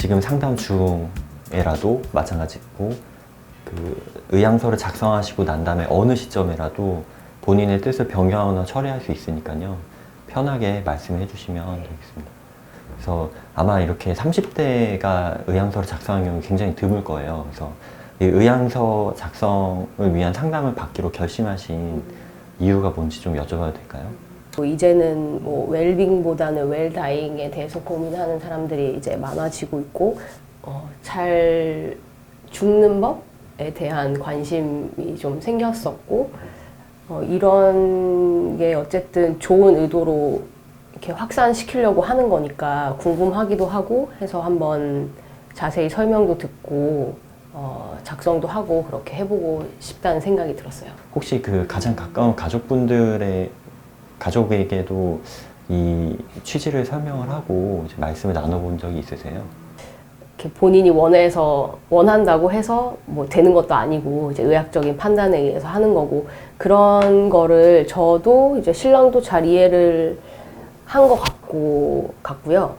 지금 상담 중에라도 마찬가지고 그 의향서를 작성하시고 난 다음에 어느 시점에라도 본인의 뜻을 변경하거나 처리할 수 있으니까요. 편하게 말씀해 주시면 되겠습니다. 그래서 아마 이렇게 30대가 의향서를 작성한 경우 굉장히 드물 거예요. 그래서 이 의향서 작성을 위한 상담을 받기로 결심하신 이유가 뭔지 좀 여쭤봐도 될까요? 뭐 이제는 뭐 웰빙보다는 웰다잉에 대해서 고민하는 사람들이 이제 많아지고 있고 어, 잘 죽는 법에 대한 관심이 좀 생겼었고 어, 이런 게 어쨌든 좋은 의도로 이렇게 확산시키려고 하는 거니까 궁금하기도 하고 해서 한번 자세히 설명도 듣고 어, 작성도 하고 그렇게 해보고 싶다는 생각이 들었어요. 혹시 그 가장 가까운 가족분들의 가족에게도 이 취지를 설명을 하고 말씀을 나눠본 적이 있으세요? 이렇게 본인이 원해서 원한다고 해서 뭐 되는 것도 아니고 이제 의학적인 판단에 의해서 하는 거고 그런 거를 저도 이제 신랑도 잘 이해를 한 것 같고 같고요.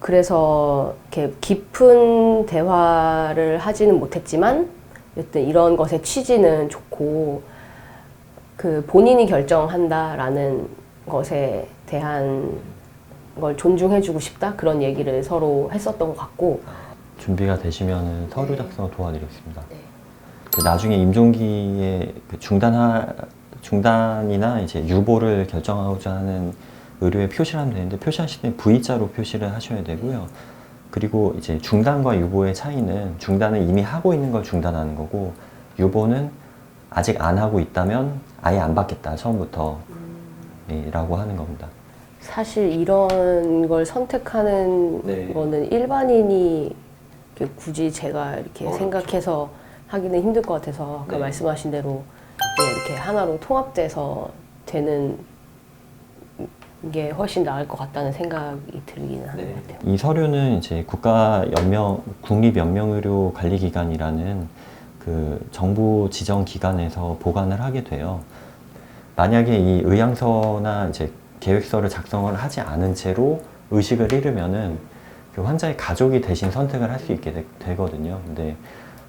그래서 이렇게 깊은 대화를 하지는 못했지만 어쨌든 이런 것의 취지는 좋고 그 본인이 결정한다라는 것에 대한 걸 존중해주고 싶다 그런 얘기를 서로 했었던 것 같고 준비가 되시면 서류 작성을 도와드리겠습니다. 네. 그 나중에 임종기에 그 중단하 중단이나 이제 유보를 결정하고자 하는 의료에 표시를 하면 되는데 표시하실 때 V자로 표시를 하셔야 되고요. 그리고 이제 중단과 유보의 차이는 중단은 이미 하고 있는 걸 중단하는 거고 유보는 아직 안 하고 있다면 아예 안 받겠다 처음부터 예, 라고 하는 겁니다. 사실 이런 걸 선택하는 네. 거는 일반인이 이렇게 굳이 제가 이렇게 생각해서 하기는 힘들 것 같아서 아까 네. 말씀하신 대로 네, 이렇게 하나로 통합돼서 되는 게 훨씬 나을 것 같다는 생각이 들기는 하는 것 같아요. 이 서류는 이제 국가 연명 국립 연명의료 관리기관이라는 그 정부 지정 기관에서 보관을 하게 돼요. 만약에 이 의향서나 이제 계획서를 작성을 하지 않은 채로 의식을 잃으면은 그 환자의 가족이 대신 선택을 할 수 있게 되, 거든요 근데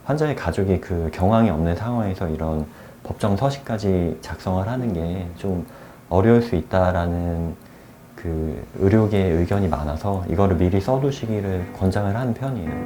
환자의 가족이 그 경황이 없는 상황에서 이런 법정 서식까지 작성을 하는 게 좀 어려울 수 있다라는 그 의료계의 의견이 많아서 이거를 미리 써두시기를 권장을 하는 편이에요.